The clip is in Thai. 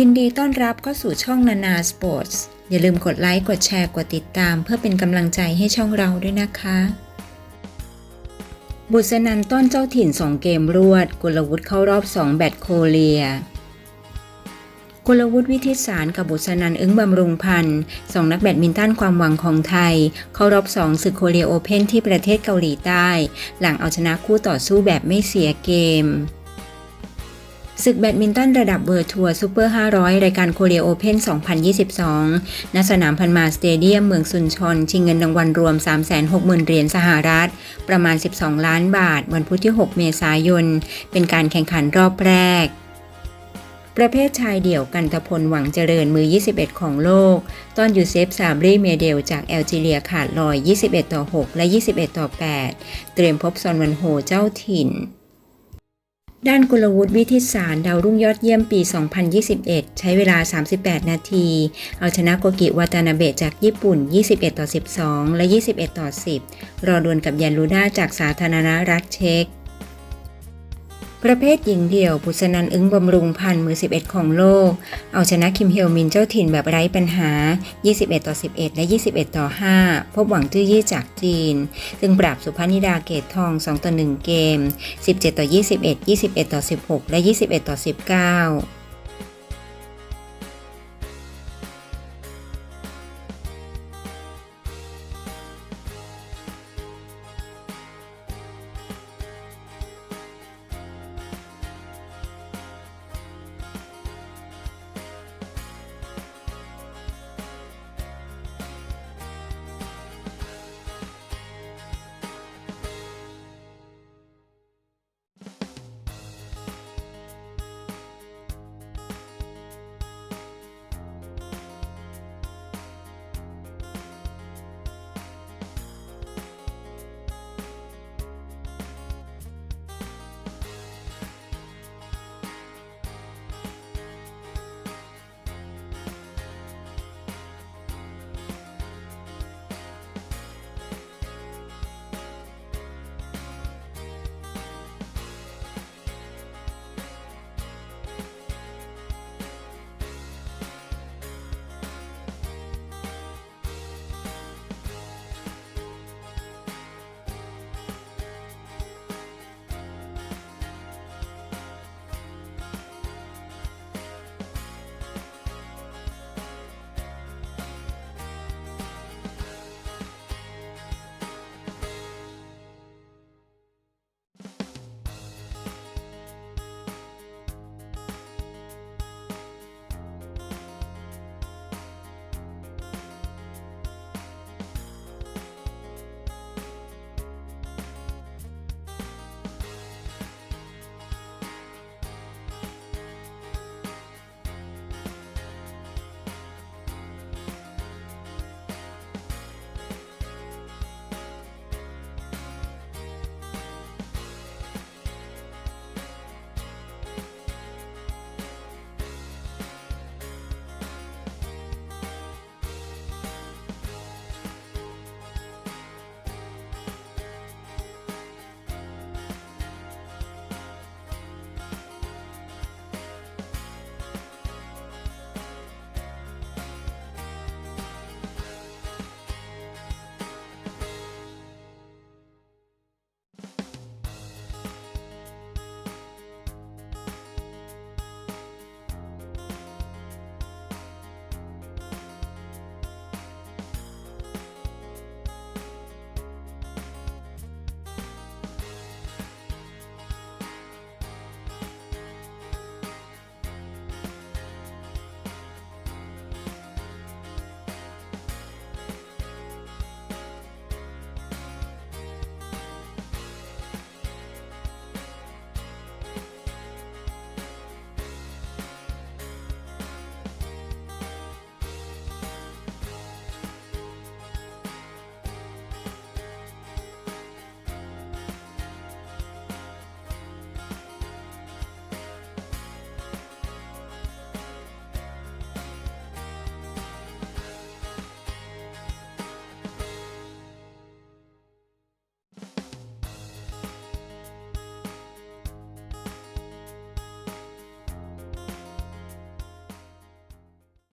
ยินดีต้อนรับเข้าสู่ช่องนานาสปอร์ตอย่าลืมกดไลค์ กดแชร์ กดติดตาม เพื่อเป็นกำลังใจให้ช่องเราด้วยนะคะ บุษนันต้นเจ้าถิ่น 2 เกมรวด กุลวุฒิเข้ารอบ 2 แบตโคเลียกุลวุฒิวิทิตสารกับบุษนันอึ้งบำรุงพันธ์สองนักแบดมินตันความหวังของไทย เข้ารอบ2ศึกโคเรียโอเพนที่ประเทศเกาหลีใต้ หลังเอาชนะคู่ต่อสู้แบบไม่เสียเกม ศึกแบดมินตันระดับเบอร์ทัวร์ซูเปอร์ 500 รายการโคเรียโอเพน2022 ณ สนามพันมาสเตเดียมเมืองซุนชอน ชิงเงินรางวัลรวม 360,000 เหรียญสหรัฐ ประมาณ 12 ล้านบาท วันพุธที่ 6 เมษายน เป็นการแข่งขันรอบแรกประเภทชายเดี่ยวกันตพลหวังเจริญมือ 21 ของโลก ต้อนยูเซฟซาบรีเมเดลจากแอลจีเรียขาดลอย 21 ต่อ 6 และ 21 ต่อ 8 เตรียมพบซอนวันโฮเจ้าถิ่น ด้านกุลวุฒิวิทิตสารดาวรุ่งยอดเยี่ยมปี 2021 ใช้เวลา 38 นาที เอาชนะโกกิวาตานาเบะจากญี่ปุ่น 21 ต่อ 12 และ 21 ต่อ 10 รอดวลกับยันลูด้าจากสาธารณรัฐเช็ก ประเภทหญิงเดี่ยวบุษนันอึ้งบำรุงพันมือ 11 ของโลก เอาชนะคิมเฮลมินเจ้าถิ่นแบบไร้ปัญหา 21 ต่อ 11 และ 21 ต่อ 5 พบหวังจื้อยี่จากจีน ซึ่งปราบสุพนิดาเกตทอง 2 ต่อ 1 เกม 17 ต่อ 21 21 ต่อ 16 และ 21 ต่อ 19